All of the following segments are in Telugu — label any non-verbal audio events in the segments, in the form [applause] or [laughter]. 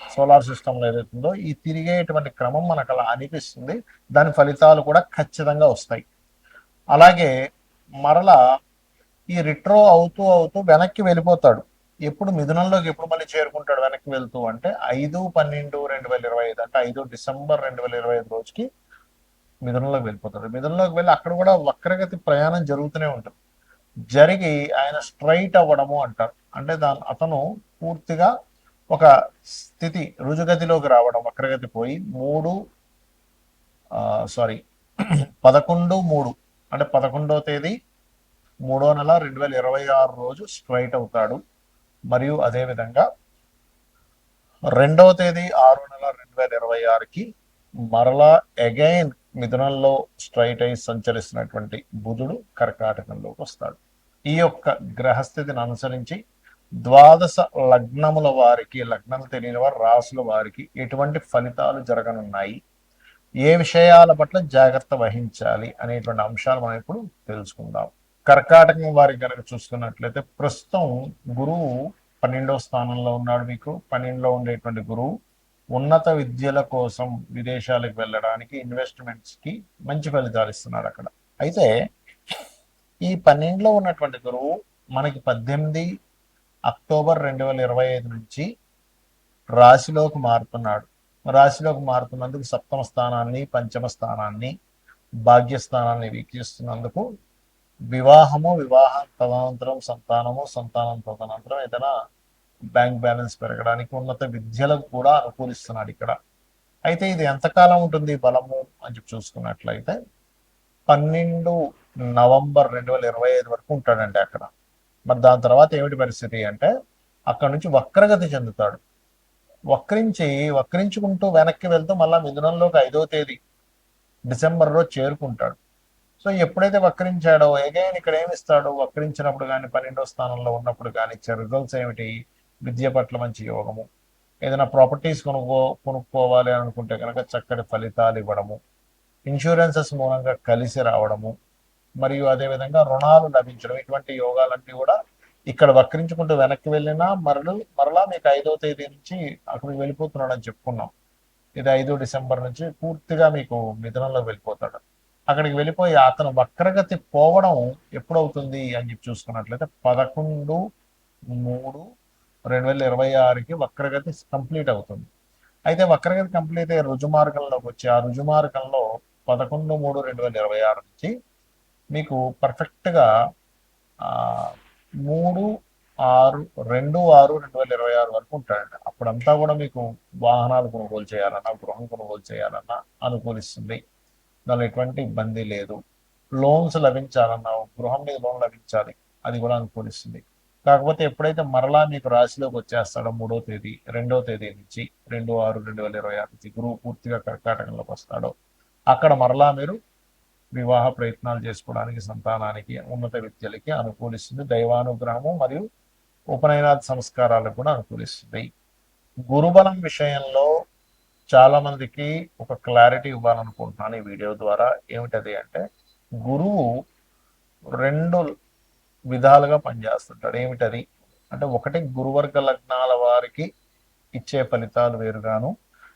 సోలార్ సిస్టంలో ఏదైతుందో ఈ తిరిగేటువంటి క్రమం మనకు అలా అనిపిస్తుంది. దాని ఫలితాలు కూడా ఖచ్చితంగా వస్తాయి. అలాగే మరలా ఈ రిట్రో అవుతూ అవుతూ వెనక్కి వెళ్ళిపోతాడు. ఎప్పుడు మిథునంలోకి ఎప్పుడు మళ్ళీ చేరుకుంటాడు వెనక్కి వెళ్తూ అంటే ఐదు పన్నెండు రెండు వేల ఇరవై ఐదు అంటే ఐదు డిసెంబర్ రెండు వేల ఇరవై ఐదు రోజుకి మిథునంలోకి వెళ్ళిపోతాడు. మిథునంలోకి వెళ్ళి అక్కడ కూడా వక్రగతి ప్రయాణం జరుగుతూనే ఉంటుంది. జరిగి ఆయన స్ట్రైట్ అవ్వడము అంటారు. అంటే దాని అతను పూర్తిగా ఒక స్థితి రుజుగతిలోకి రావడం వక్రగతి పోయి మూడు సారీ [clears throat] పదకొండు మూడు. అంటే పదకొండవ తేదీ మూడో నెల రెండు వేల ఇరవై ఆరు రోజు స్ట్రైట్ అవుతాడు. మరియు అదేవిధంగా రెండవ తేదీ ఆరో నెల రెండు వేల ఇరవై ఆరుకి మరలా అగైన్ మిథునంలో స్ట్రైట్ అయి సంచరిస్తున్నటువంటి బుధుడు కర్కాటకంలోకి వస్తాడు. ఈ యొక్క గ్రహస్థితిని అనుసరించి ద్వాదశ లగ్నముల వారికి లగ్నం తెలియని వారు రాసుల వారికి ఎటువంటి ఫలితాలు జరగనున్నాయి? ఏ విషయాల పట్ల జాగ్రత్త వహించాలి అనేటువంటి అంశాలు మనం ఇప్పుడు తెలుసుకుందాం. కర్కాటకం వారికి కనుక చూసుకున్నట్లయితే ప్రస్తుతం గురువు పన్నెండవ స్థానంలో ఉన్నాడు మీకు. పన్నెండులో ఉండేటువంటి గురువు ఉన్నత విద్యల కోసం విదేశాలకు వెళ్ళడానికి ఇన్వెస్ట్మెంట్స్కి మంచి ఫలితాలు ఇస్తున్నాడు అక్కడ. అయితే ఈ పన్నెండులో ఉన్నటువంటి గురువు మనకి పద్దెనిమిది అక్టోబర్ రెండు వేల ఇరవై ఐదు నుంచి రాశిలోకి మారుతున్నాడు. రాశిలోకి మారుతున్నందుకు సప్తమ స్థానాన్ని పంచమ స్థానాన్ని భాగ్యస్థానాన్ని వీక్షిస్తున్నందుకు వివాహము వివాహం తదనంతరం సంతానము సంతానం తదనంతరం ఏదైనా బ్యాంక్ బ్యాలెన్స్ పెరగడానికి ఉన్నత విద్యలకు కూడా అనుకూలిస్తున్నాడు ఇక్కడ. అయితే ఇది ఎంతకాలం ఉంటుంది బలము అని చెప్పి చూసుకున్నట్లయితే పన్నెండు నవంబర్ రెండు వేల ఇరవై ఐదు వరకు ఉంటాడండి అక్కడ. మరి దాని తర్వాత ఏమిటి పరిస్థితి అంటే అక్కడ నుంచి వక్రగతి చెందుతాడు. వక్రించి వక్రించుకుంటూ వెనక్కి వెళ్తూ మళ్ళీ మిథునంలోకి ఐదో తేదీ డిసెంబర్లో చేరుకుంటాడు. సో ఎప్పుడైతే వక్రించాడో ఎగైన్ ఇక్కడ ఏమిస్తాడో వక్రించినప్పుడు కానీ పన్నెండో స్థానంలో ఉన్నప్పుడు కానీ ఇచ్చే రిజల్ట్స్ ఏమిటి? విద్య పట్ల మంచి యోగము. ఏదైనా ప్రాపర్టీస్ కొనుక్కో కొనుక్కోవాలి అనుకుంటే కనుక చక్కటి ఫలితాలు ఇవ్వడము. ఇన్సూరెన్సెస్ మూలంగా కలిసి రావడము. మరియు అదేవిధంగా రుణాలు లభించడం ఇటువంటి యోగాలన్నీ కూడా ఇక్కడ వక్రించుకుంటూ వెనక్కి వెళ్ళినా మరలు మరలా మీకు ఐదో తేదీ నుంచి అక్కడికి వెళ్ళిపోతున్నాడు అని చెప్పుకున్నాం. ఇది ఐదో డిసెంబర్ నుంచి పూర్తిగా మీకు మిథునంలో వెళ్ళిపోతాడు. అక్కడికి వెళ్ళిపోయి అతను వక్రగతి పోవడం ఎప్పుడవుతుంది అని చెప్పి చూసుకున్నట్లయితే పదకొండు మూడు రెండు వేల ఇరవై ఆరుకి వక్రగతి కంప్లీట్ అవుతుంది. అయితే వక్రగతి కంప్లీట్ అయ్యే రుజుమార్గంలోకి వచ్చి ఆ రుజుమార్గంలో పదకొండు మూడు రెండు వేల ఇరవై ఆరు నుంచి మీకు పర్ఫెక్ట్గా మూడు ఆరు రెండు ఆరు రెండు వేల ఇరవై ఆరు వరకు ఉంటాడండి అప్పుడంతా కూడా మీకు వాహనాలు కొనుగోలు చేయాలన్నా గృహం కొనుగోలు చేయాలన్నా అనుకూలిస్తుంది. దానిలో ఎటువంటి ఇబ్బంది లేదు. లోన్స్ లభించాలన్నా గృహం మీద లోన్ లభించాలి అది కూడా అనుకూలిస్తుంది. కాకపోతే ఎప్పుడైతే మరలా మీకు రాశిలోకి వచ్చేస్తాడో మూడో తేదీ రెండో తేదీ నుంచి రెండు ఆరు రెండు వేల ఇరవై ఆరు నుంచి గురువు పూర్తిగా కర్కాటకంలోకి వస్తాడో అక్కడ మరలా మీరు వివాహ ప్రయత్నాలు చేసుకోవడానికి సంతానానికి ఉన్నత విద్యలకి అనుకూలిస్తుంది. దైవానుగ్రహము మరియు ఉపనయనాథ సంస్కారాలకు కూడా అనుకూలిస్తుంది. గురుబలం విషయంలో చాలా మందికి ఒక క్లారిటీ ఇవ్వాలనుకుంటున్నాను ఈ వీడియో ద్వారా. ఏమిటది అంటే గురువు రెండు విధాలుగా పనిచేస్తుంటాడు. ఏమిటది అంటే ఒకటి గురువర్గ లగ్నాల వారికి ఇచ్చే ఫలితాలు వేరుగాను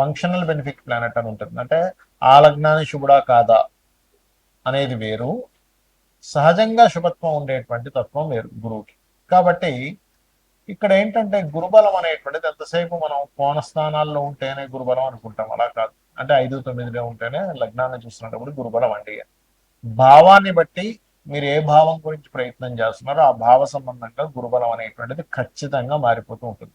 functional benefit planet అని ఉంటుంది. అంటే ఆ లగ్నాన్ని శుభుడా కాదా అనేది వేరు. సహజంగా శుభత్వం ఉండేటువంటి తత్వం వేరు గురువుకి. కాబట్టి ఇక్కడ ఏంటంటే గురుబలం అనేటువంటిది ఎంతసేపు మనం కోణ స్థానాల్లో ఉంటేనే గురుబలం అనుకుంటాం. అలా కాదు. అంటే ఐదు తొమ్మిదిలో ఉంటేనే లగ్నాన్ని చూస్తున్నప్పుడు గురుబలం అండి భావాన్ని బట్టి మీరు ఏ భావం గురించి ప్రయత్నం చేస్తున్నారో ఆ భావ సంబంధంగా గురుబలం అనేటువంటిది ఖచ్చితంగా మారిపోతూ ఉంటుంది.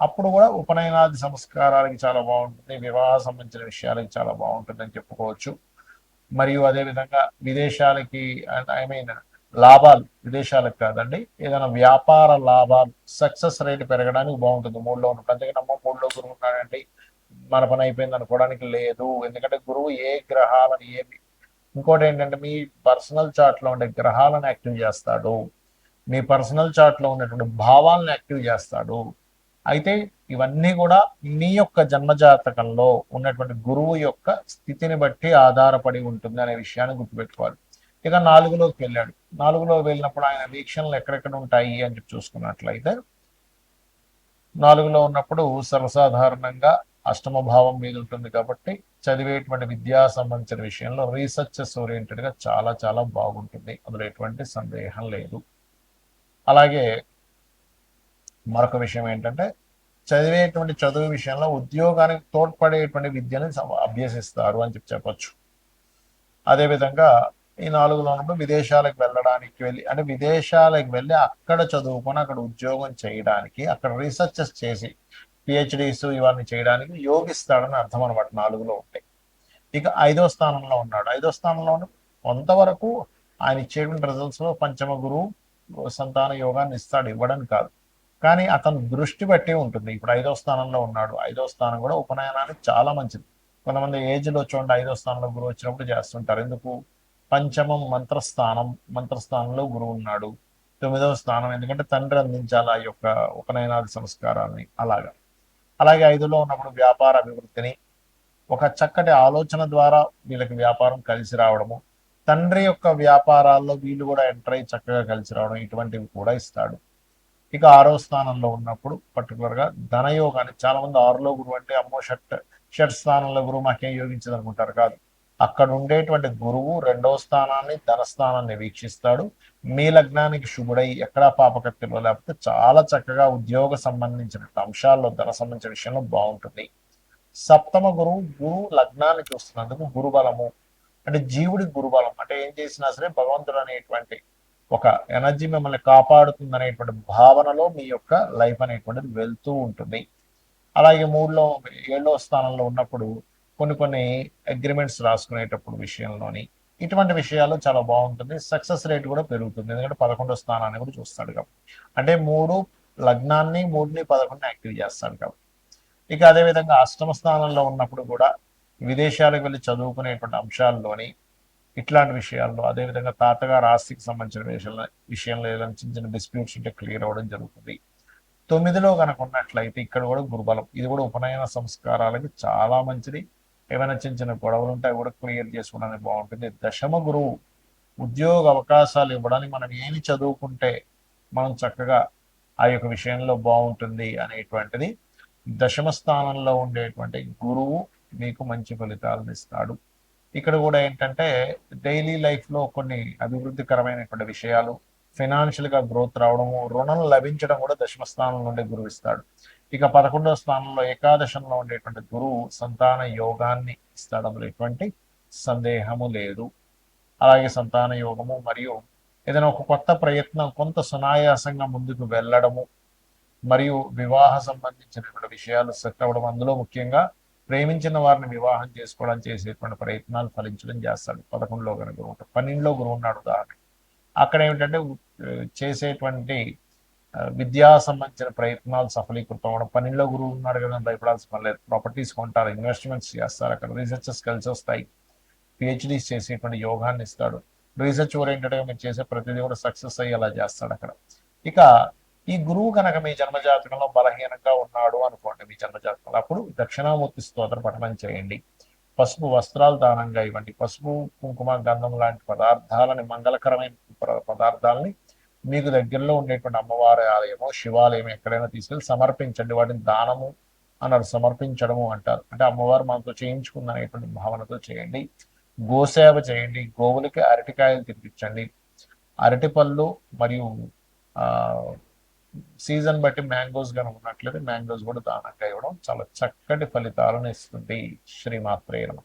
అప్పుడు కూడా ఉపనయనాది సంస్కారాలకి చాలా బాగుంటుంది వివాహ సంబంధించిన విషయాలకి చాలా బాగుంటుంది అని చెప్పుకోవచ్చు. మరియు అదే విధంగా విదేశాలకి ఐ మీన్ లాభాలు విదేశాలకు కాదండి ఏదైనా వ్యాపార లాభాలు సక్సెస్ రేట్ పెరగడానికి బాగుంటుంది. మూడులో ఉన్నప్పుడు అందుకని అమ్మ మూడులో గురువు ఉన్నాడండి మన పని అయిపోయింది అనుకోవడానికి లేదు. ఎందుకంటే గురువు ఏ గ్రహాలను ఏమి ఇంకోటి ఏంటంటే మీ పర్సనల్ చార్ట్లో ఉండే గ్రహాలను యాక్టివ్ చేస్తాడు. మీ పర్సనల్ చార్ట్లో ఉన్నటువంటి భావాలను యాక్టివ్ చేస్తాడు. అయితే ఇవన్నీ కూడా నీ యొక్క జన్మజాతకంలో ఉన్నటువంటి గురువు యొక్క స్థితిని బట్టి ఆధారపడి ఉంటుంది అనే విషయాన్ని గుర్తుపెట్టుకోవాలి. ఇక నాలుగులోకి వెళ్ళాడు. నాలుగులో వెళ్ళినప్పుడు ఆయన వీక్షణలు ఎక్కడెక్కడ ఉంటాయి అని చెప్పి చూసుకున్నట్లయితే నాలుగులో ఉన్నప్పుడు సర్వసాధారణంగా అష్టమ భావం మీద ఉంటుంది కాబట్టి చదివేటువంటి విద్యా సంబంధించిన విషయంలో రీసెర్చెస్ ఓరియంటెడ్గా చాలా చాలా బాగుంటుంది. అందులో ఎటువంటి సందేహం లేదు. అలాగే మరొక విషయం ఏంటంటే చదివేటువంటి చదువు విషయంలో ఉద్యోగానికి తోడ్పడేటువంటి విద్యను అభ్యసిస్తారు అని చెప్పి చెప్పచ్చు. అదేవిధంగా ఈ నాలుగులో ఉన్నప్పుడు విదేశాలకు వెళ్ళడానికి వెళ్ళి అంటే విదేశాలకు వెళ్ళి అక్కడ చదువుకొని అక్కడ ఉద్యోగం చేయడానికి అక్కడ రీసెర్చెస్ చేసి పిహెచ్డీస్ ఇవన్నీ చేయడానికి యోగిస్తాడని అర్థం అనమాట నాలుగులో ఉంటాయి ఇక ఐదో స్థానంలో ఉన్నాడు. ఐదో స్థానంలో కొంతవరకు ఆయన ఇచ్చేటువంటి రిజల్ట్స్లో పంచమ గురువు సంతాన యోగాన్ని ఇస్తాడు. ఇవ్వడం కాదు. కానీ అతను దృష్టి బట్టి ఉంటుంది. ఇప్పుడు ఐదో స్థానంలో ఉన్నాడు. ఐదో స్థానం కూడా ఉపనయనానికి చాలా మంచిది. కొంతమంది ఏజ్లో చూడండి ఐదో స్థానంలో గురువు వచ్చినప్పుడు చేస్తుంటారు. ఎందుకు? పంచమం మంత్రస్థానం మంత్రస్థానంలో గురువు ఉన్నాడు. తొమ్మిదవ స్థానం ఎందుకంటే తండ్రి అందించాలి ఆ యొక్క ఉపనయనాది సంస్కారాన్ని. అలాగా. అలాగే ఐదులో ఉన్నప్పుడు వ్యాపార అభివృద్ధిని ఒక చక్కటి ఆలోచన ద్వారా వీళ్ళకి వ్యాపారం కలిసి రావడము తండ్రి యొక్క వ్యాపారాల్లో వీళ్ళు కూడా ఎంటర్ అయ్యి చక్కగా కలిసి రావడం ఇటువంటివి కూడా ఇస్తాడు. ఇక ఆరో స్థానంలో ఉన్నప్పుడు పర్టికులర్గా ధనయోగాన్ని చాలా మంది ఆరులో గురువు అంటే అమ్మో షట్ షట్ స్థానంలో గురువు మాకేం యోగించదు అనుకుంటారు కాదు. అక్కడ ఉండేటువంటి గురువు రెండవ స్థానాన్ని ధనస్థానాన్ని వీక్షిస్తాడు. మీ లగ్నానికి శుభుడై ఎక్కడా పాపకత్తిలో లేకపోతే చాలా చక్కగా ఉద్యోగ సంబంధించిన అంశాల్లో ధన సంబంధించిన విషయంలో బాగుంటుంది. సప్తమ గురువు గురువు లగ్నానికి వస్తున్నందుకు గురుబలము. అంటే జీవుడి గురుబలం. అంటే ఏం చేసినా సరే భగవంతుడు అనేటువంటి ఒక ఎనర్జీ మిమ్మల్ని కాపాడుతుంది అనేటువంటి భావనలో మీ యొక్క లైఫ్ అనేటువంటిది వెళ్తూ ఉంటుంది. అలాగే మూడులో ఏడో స్థానంలో ఉన్నప్పుడు కొన్ని కొన్ని అగ్రిమెంట్స్ రాసుకునేటప్పుడు విషయంలోని ఇటువంటి విషయాలు చాలా బాగుంటుంది. సక్సెస్ రేట్ కూడా పెరుగుతుంది. ఎందుకంటే పదకొండో స్థానాన్ని కూడా చూస్తాడు కాబట్టి. అంటే మూడు లగ్నాన్ని మూడుని పదకొండుని యాక్టివ్ చేస్తాడు కాబట్టి. ఇక అదేవిధంగా అష్టమ స్థానంలో ఉన్నప్పుడు కూడా విదేశాలకు వెళ్ళి చదువుకునేటువంటి అంశాల్లోని ఇట్లాంటి విషయాల్లో అదేవిధంగా తాతగారు ఆస్తికి సంబంధించిన విషయంలో విషయంలో ఏదైనా చిన్న చిన్న డిస్ప్యూట్స్ ఉంటే క్లియర్ అవ్వడం జరుగుతుంది. తొమ్మిదిలో కనుక ఉన్నట్లయితే ఇక్కడ కూడా గురుబలం ఇది కూడా ఉపనయన సంస్కారాలకి చాలా మంచిది. ఏమైనా చిన్న చిన్న గొడవలు ఉంటే అవి కూడా క్లియర్ చేసుకోవడానికి బాగుంటుంది. దశమ గురువు ఉద్యోగ అవకాశాలు ఇవ్వడానికి మనం ఏమి చదువుకుంటే మనం చక్కగా ఆ యొక్క విషయంలో బాగుంటుంది అనేటువంటిది దశమ స్థానంలో ఉండేటువంటి గురువు మీకు మంచి ఫలితాలను ఇస్తాడు. ఇక్కడ కూడా ఏంటంటే డైలీ లైఫ్లో కొన్ని అభివృద్ధికరమైనటువంటి విషయాలు ఫైనాన్షియల్గా గ్రోత్ రావడము రుణం లభించడం కూడా దశమ స్థానం నుండి గురువు ఇస్తాడు. ఇక పదకొండవ స్థానంలో ఏకాదశంలో ఉండేటువంటి గురువు సంతాన యోగాన్ని ఇస్తాడంలో ఎటువంటి సందేహము లేదు. అలాగే సంతాన యోగము మరియు ఏదైనా ఒక కొత్త ప్రయత్నం కొంత సునాయాసంగా ముందుకు వెళ్ళడము మరియు వివాహ సంబంధించినటువంటి విషయాలు సెట్ అవ్వడం అందులో ముఖ్యంగా ప్రేమించిన వారిని వివాహం చేసుకోవడం చేసేటువంటి ప్రయత్నాలు ఫలించడం చేస్తాడు. పదకొండులో కనుక గురువు ఉంటాడు పన్నెండులో గురువు ఉన్నాడు ఉదాహరణ. అక్కడ ఏమిటంటే చేసేటువంటి విద్యా సంబంధించిన ప్రయత్నాలు సఫలీకృతం అవ్వడం. పన్నెండులో గురువు ఉన్నాడు కదా భయపడాల్సిన పని లేదు. ప్రాపర్టీస్ కొంటారు ఇన్వెస్ట్మెంట్స్ చేస్తారు. అక్కడ రీసెర్చెస్ కలిసి వస్తాయి. పిహెచ్డీస్ చేసేటువంటి యోగాన్ని ఇస్తాడు. రీసెర్చ్ ఓరియంటెడ్గా మీరు చేసే ప్రతిదీ కూడా సక్సెస్ అయ్యి అలా చేస్తాడు అక్కడ. ఇక ఈ గురువు కనుక మీ జన్మజాతకంలో బలహీనంగా ఉన్నాడు అనుకోండి మీ జన్మజాతకంలో అప్పుడు దక్షిణామూర్తి స్తోత్ర పఠనం చేయండి. పసుపు వస్త్రాలు దానంగా ఇవ్వండి. పసుపు కుంకుమ గంధం లాంటి పదార్థాలని మంగళకరమైన పదార్థాలని మీకు దగ్గరలో ఉండేటువంటి అమ్మవారి ఆలయము శివాలయం ఎక్కడైనా తీసుకెళ్ళి సమర్పించండి. వాటిని దానము అన్నారు సమర్పించడము అంటారు. అంటే అమ్మవారు మనతో చేయించుకుందనేటువంటి భావనతో చేయండి. గోసేవ చేయండి. గోవులకి అరటికాయలు తినిపించండి. అరటిపళ్ళు మరియు సీజన్ బట్టి మ్యాంగోస్ కనుక ఉన్నట్లయితే మ్యాంగోస్ కూడా దానంగా ఇవ్వడం చాలా చక్కటి ఫలితాలను ఇస్తుంది. శ్రీమాత్రే నమ.